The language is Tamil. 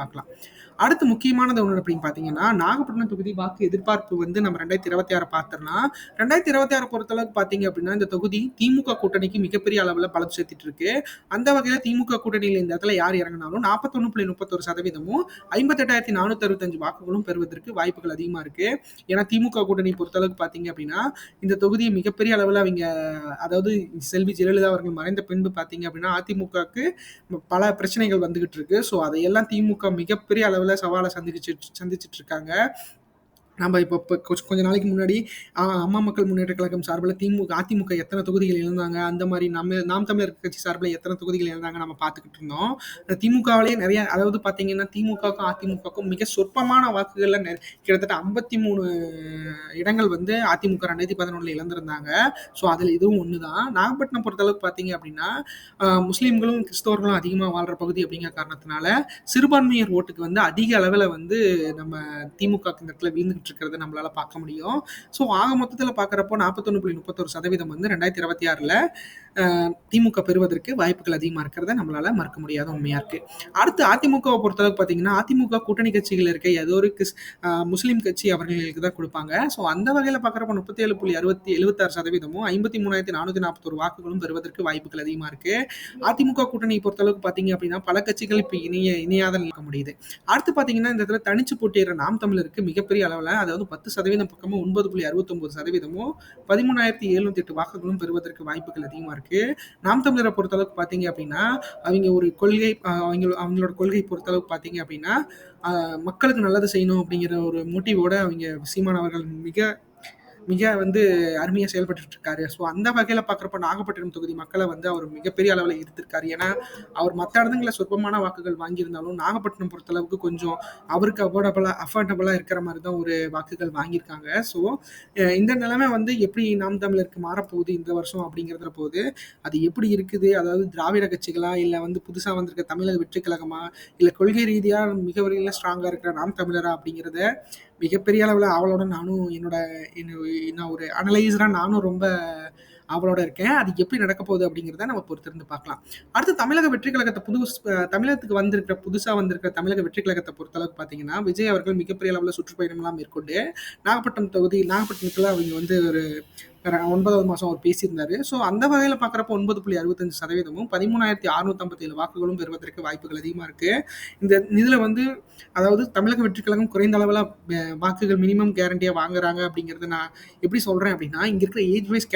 பார்க்கலாம். அடுத்து முக்கியமானது ஒன்று அப்படின்னு பார்த்தீங்கன்னா நாகப்பட்டினம் தொகுதி வாக்கு எதிர்பார்ப்பு வந்து நம்ம ரெண்டாயிரத்தி இருபத்தி ஆறு பார்த்தோம்னா ரெண்டாயிரத்தி இருபத்தி ஆறு பொறுத்தளவுக்கு பார்த்தீங்க அப்படின்னா இந்த தொகுதி திமுக கூட்டணிக்கு மிகப்பெரிய அளவில் பலம் சேர்த்துட்டு இருக்கு. அந்த வகையில் திமுக கூட்டணியில் இந்த இடத்துல யார் இறங்கினாலும் நாற்பத்தொன்னு புள்ளி முப்பத்தொரு சதவீதமும் ஐம்பத்தெட்டாயிரத்தி நானூற்றி அறுபத்தஞ்சு வாக்குகளும் பெறுவதற்கு வாய்ப்புகள் அதிகமாக இருக்கு. ஏன்னா திமுக கூட்டணி பொறுத்தளவுக்கு பார்த்தீங்க அப்படின்னா இந்த தொகுதியை மிகப்பெரிய அளவில் அவங்க அதாவது செல்வி ஜெயலலிதா அவர்கள் மறைந்த பின்பு பார்த்தீங்க அப்படின்னா அதிமுகவுக்கு பல பிரச்சனைகள் வந்துகிட்டு இருக்கு. ஸோ அதையெல்லாம் திமுக மிகப்பெரிய அளவில் சவாலை சந்திச்சு சந்திச்சுட்டு இருக்காங்க. நம்ம இப்போ இப்போ கொஞ்சம் கொஞ்ச நாளைக்கு முன்னாடி அம்மா மக்கள் முன்னேற்ற கழகம் சார்பில் திமுக அதிமுக எத்தனை தொகுதிகள் இழந்தாங்க? அந்த மாதிரி நம்ம நாம் தமிழர் கட்சி சார்பில் எத்தனை தொகுதிகள் இழந்தாங்க நம்ம பார்த்துக்கிட்டு இருந்தோம். திமுகவிலேயே நிறைய அதாவது பார்த்தீங்கன்னா திமுகவுக்கும் அதிமுகவுக்கும் மிக சொற்பமான வாக்குகளில் நெ- கிட்டத்தட்ட ஐம்பத்தி மூணு இடங்கள் வந்து அதிமுக ரெண்டாயிரத்தி பதினொன்றில் இழந்திருந்தாங்க. ஸோ அதில் இதுவும் ஒன்று தான் நாகப்பட்டினம் பொறுத்தளவுக்கு பார்த்தீங்க அப்படின்னா முஸ்லீம்களும் கிறிஸ்தவர்களும் அதிகமாக வாழ்கிற பகுதி அப்படிங்கிற காரணத்தினால சிறுபான்மையர் ஓட்டுக்கு வந்து அதிக அளவில் வந்து நம்ம திமுக இந்த இடத்துல விழுந்துக்கிட்டு இருக்கிறத நம்மளால பார்க்க முடியும். ஸோ ஆக மொத்தத்தில் பார்க்குறப்போ நாற்பத்தொன்று புள்ளி முப்பத்தொரு சதவீதம் வந்து ரெண்டாயிரத்தி இருபத்தி ஆறில் திமுக பெறுவதற்கு வாய்ப்புகள் அதிகமாக இருக்கிறத நம்மளால மறுக்க முடியாத உண்மையாக இருக்கு. அடுத்து அதிமுகவை பொறுத்தளவுக்கு பார்த்தீங்கன்னா அதிமுக கூட்டணி கட்சிகள் இருக்க ஏதோ ஒரு கிறிஸ் முஸ்லீம் கட்சி அவர்களுக்கு தான் கொடுப்பாங்க. ஸோ அந்த வகையில் பார்க்குறப்ப முப்பத்தி ஏழு புள்ளி அறுபத்தி எழுபத்தாறு சதவீதமும் ஐம்பத்தி மூணாயிரத்தி நானூற்றி நாற்பத்தொரு வாக்குகளும் பெறுவதற்கு வாய்ப்புகள் அதிகமாக இருக்கு. அதிமுக கூட்டணி பொறுத்தளவுக்கு பார்த்தீங்க அப்படின்னா பல கட்சிகள் இப்போ இணைய இணையாத நிற்க முடியுது. அடுத்து பார்த்தீங்கன்னா இந்த இடத்துல தனிச்சு போட்டியிடுற நாம் தமிழருக்கு மிகப்பெரிய அளவில் அதாவது பத்து சதவீதம் பக்கமும் ஒன்பது புள்ளி அறுபத்தொன்பது சதவீதமும் பதிமூணாயிரத்தி எழுநூத்தி எட்டு வாக்குகளும் பெறுவதற்கு வாய்ப்புகள் அதிகமாக இருக்கு. நாம் தமிழரை பொறுத்தளவுக்கு பார்த்தீங்க அப்படின்னா அவங்க ஒரு கொள்கை அவங்க அவங்களோட கொள்கை பொறுத்தளவுக்கு பார்த்தீங்க அப்படின்னா மக்களுக்கு நல்லது செய்யணும் அப்படிங்கிற ஒரு மோட்டிவோட அவங்க சீமான் அவர்கள் மிக மிக வந்து அருமையாக செயல்பட்டு இருக்காரு ஸோ அந்த வகையில் பார்க்குறப்ப நாகப்பட்டினம் தொகுதி மக்களை வந்து அவர் மிகப்பெரிய அளவில் ஈர்த்திருக்காரு. ஏன்னா அவர் மற்ற இடங்களில் சொற்பமான வாக்குகள் வாங்கியிருந்தாலும் நாகப்பட்டினம் பொறுத்தளவுக்கு கொஞ்சம் அவருக்கு அஃபோர்டபுளாக அஃபோர்டபுளாக இருக்கிற மாதிரி தான் ஒரு வாக்குகள் வாங்கியிருக்காங்க. ஸோ இந்த நிலைமை வந்து எப்படி நாம் தமிழருக்கு மாறப்போகுது இந்த வருஷம் அப்படிங்கிறதுல போகுது அது எப்படி இருக்குது? அதாவது திராவிட கட்சிகளா இல்லை வந்து புதுசாக வந்திருக்க தமிழக வெற்றி கழகமா? இல்லை கொள்கை ரீதியாக மிக வரையில் ஸ்ட்ராங்காக இருக்கிற நாம் தமிழரா அப்படிங்கிறத மிகப்பெரிய அளவில் அவளோட நானும் என்னோட என்ன- ஒரு அனலைசராக நானும் ரொம்ப அவளோட இருக்கேன். அது எப்படி நடக்க போகுது அப்படிங்கிறத நம்ம பொறுத்திருந்து பார்க்கலாம். அடுத்து தமிழக வெற்றி கழகத்தை புது தமிழகத்துக்கு வந்திருக்கிற புதுசாக வந்திருக்கிற தமிழக வெற்றி கழகத்தை பொறுத்தளவுக்கு பார்த்தீங்கன்னா விஜய் அவர்கள் மிகப்பெரிய அளவில் சுற்றுப்பயணம்லாம் மேற்கொண்டு நாகப்பட்டினம் தொகுதி நாகப்பட்டினத்தில் அவங்க வந்து ஒரு ஒன்பதாவது மாதம் அவர் பேசியிருந்தாரு. ஸோ அந்த வகையில் பார்க்குறப்ப ஒன்பது புள்ளி அறுபத்தஞ்சு சதவீதமும் பதிமூணாயிரத்தி அறுநூத்தம்பத்தேழு வாக்குகளும் பெறுவதற்கு வாய்ப்புகள் அதிகமாக இருக்குது இந்த இதில் வந்து அதாவது தமிழக வெற்றி கழகம் குறைந்த அளவில் வாக்குகள் மினிமம் கேரண்டியாக வாங்குறாங்க அப்படிங்கிறத நான் எப்படி சொல்கிறேன் அப்படின்னா இங்கே இருக்கிற ஏஜ் வைஸ்